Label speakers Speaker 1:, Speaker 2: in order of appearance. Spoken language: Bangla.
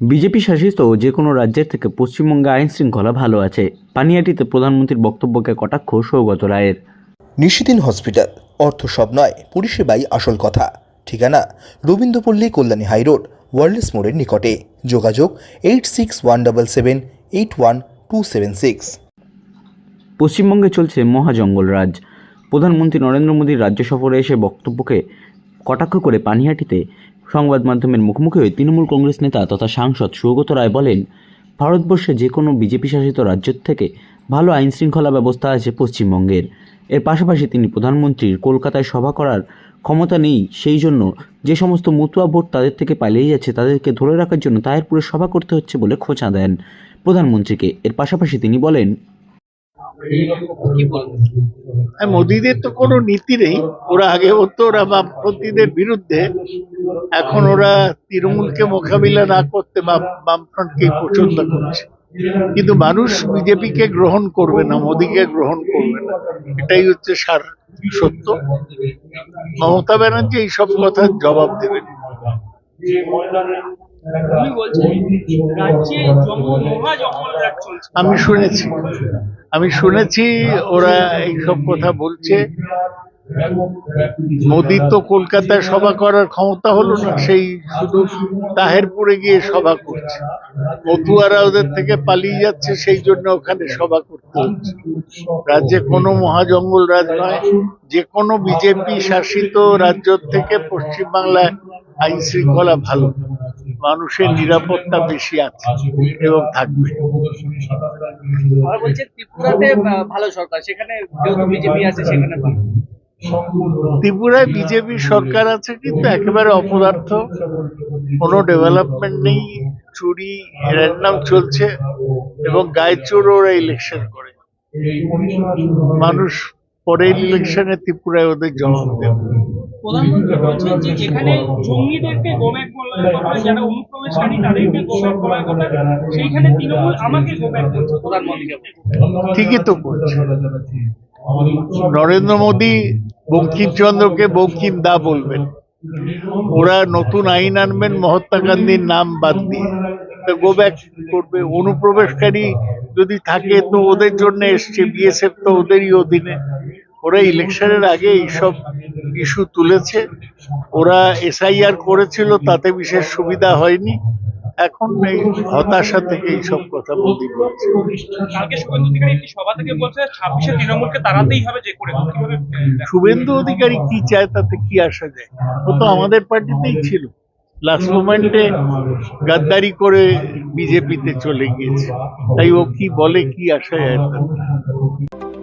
Speaker 1: বিজেপি শাসিত যে কোনো রাজ্যের থেকে পশ্চিমবঙ্গে আইন শৃঙ্খলা ভালো আছে। পানিয়াটিতে প্রধানমন্ত্রীর বক্তব্যকে কটাক্ষ সৌগত রায়ের।
Speaker 2: নিশিদিন হসপিটাল অর্থ সব নয় পরিষেবাই আসল কথা। ঠিকানা রবীন্দ্রপল্লী কল্যাণী হাইরোড ওয়ার্ল্ডস মোড়ের নিকটে। যোগাযোগ eight six one double seven eight one two seven six.
Speaker 1: পশ্চিমবঙ্গে চলছে মহাজঙ্গল রাজ। প্রধানমন্ত্রী নরেন্দ্র মোদীর রাজ্য সফরে এসে বক্তব্যকে কটাক্ষ করে পানিহাটিতে সংবাদ মাধ্যমের মুখোমুখি হয়ে তৃণমূল কংগ্রেস নেতা তথা সাংসদ সৌগত রায় বলেন ভারতবর্ষে যে কোনো বিজেপি শাসিত রাজ্যের থেকে ভালো আইন শৃঙ্খলা ব্যবস্থা আছে পশ্চিমবঙ্গের। এর পাশাপাশি তিনি প্রধানমন্ত্রীর কলকাতায় সভা করার ক্ষমতা নেই সেই জন্য যে সমস্ত মতুয়া ভোট তাদের থেকে পালিয়ে যাচ্ছে তাদেরকে ধরে রাখার জন্য তাহেরপুরে সভা করতে হচ্ছে বলে খোঁচা দেন প্রধানমন্ত্রীকে। এর পাশাপাশি তিনি বলেন
Speaker 3: হ্যাঁ, মোদিদের তো কোনো নীতি নেই। ওরা আগে হতো ওরা বামপন্থীদের বিরুদ্ধে এখন ওরা তৃণমূলকে মোকাবিলা না করতে বাম- বামফ্রন্টকেই পছন্দ করছে। কিন্তু মানুষ বিজেপিকে গ্রহণ করবে না মোদিকে গ্রহণ করবে না। এটাই হচ্ছে সার সত্য। মমতা ব্যানার্জি এইসব কথার জবাব দেবেন। আমি শুনেছি। আমি শুনেছি ওরা এইসব কথা বলছে। মোদির তো কলকাতায় সভা করার ক্ষমতা হলো না, সেই শুধু তাহেরপুরে গিয়ে সভা করছে। মতুয়ারা ওদের থেকে পালিয়ে যাচ্ছে, সেই জন্য ওখানে সভা করতে হচ্ছে। রাজ্যে কোনো মহাজঙ্গল রাজ নয়, যে কোনো বিজেপি শাসিত রাজ্য থেকে পশ্চিমবাংলায় আইন শৃঙ্খলা ভালো। মানুষের নিরাপত্তা বেশি আছে এবং থাকবে।
Speaker 4: ত্রিপুরাতে ভালো সরকার, সেখানে বিজেপি আছে, সেখানে
Speaker 3: ত্রিপুরায় বিজেপি সরকার আছে কিন্তু একেবারে অপদার্থ। কোনো ডেভেলপমেন্ট নেই চুরি র্যান্ডাম চলছে এবং গায়ে চোর ওরা ইলেকশন করে। মানুষ পরের ইলেকশনে ত্রিপুরায় ওদের জবাব দেবে।
Speaker 4: প্রধানমন্ত্রী বলছেন যে যেখানে জঙ্গিদেরকে গোব্যাক বলার কথা যারা অনুপ্রবেশকারী তাদেরকে গোব্যাক বলার কথা সেইখানে তৃণমূল আমাকে গোব্যাক করছে প্রধানমন্ত্রীকে।
Speaker 3: ঠিকই তো করছে নরেন্দ্র মোদী বঙ্কিমচন্দ্রকে বঙ্কিম দা বলবেন। ওরা নতুন আইন আনবেন, মহাত্মা গান্ধীর নাম বাদ দিয়ে। গো ব্যাক করবে। অনুপ্রবেশকারী যদি থাকে তো ওদের জন্য এসছে বিএসএফ তো ওদেরই অধীনে। ওরা ইলেকশনের আগে এইসব ইস্যু তুলেছে। ওরা এসআইআর করেছিল, তাতে বিশেষ সুবিধা হয়নি। এখন এই হতাশা থেকে এইসব কথা মোদী বলছে।
Speaker 4: কালকে শুভেন্দু অধিকারী একটি সভা থেকে বলছে? ছাব্বিশে তৃণমূলকে তাড়াতেই হবে যে করে।
Speaker 3: শুভেন্দু অধিকারী কি চায় তাতে কি আসা যায়? ও তো আমাদের পার্টিতেই ছিল। লাস্ট মোমেন্টে গাদ্দারি করে বিজেপিতে চলে গিয়েছে। তাই ও কি বলে কি আসা যায় তাতে?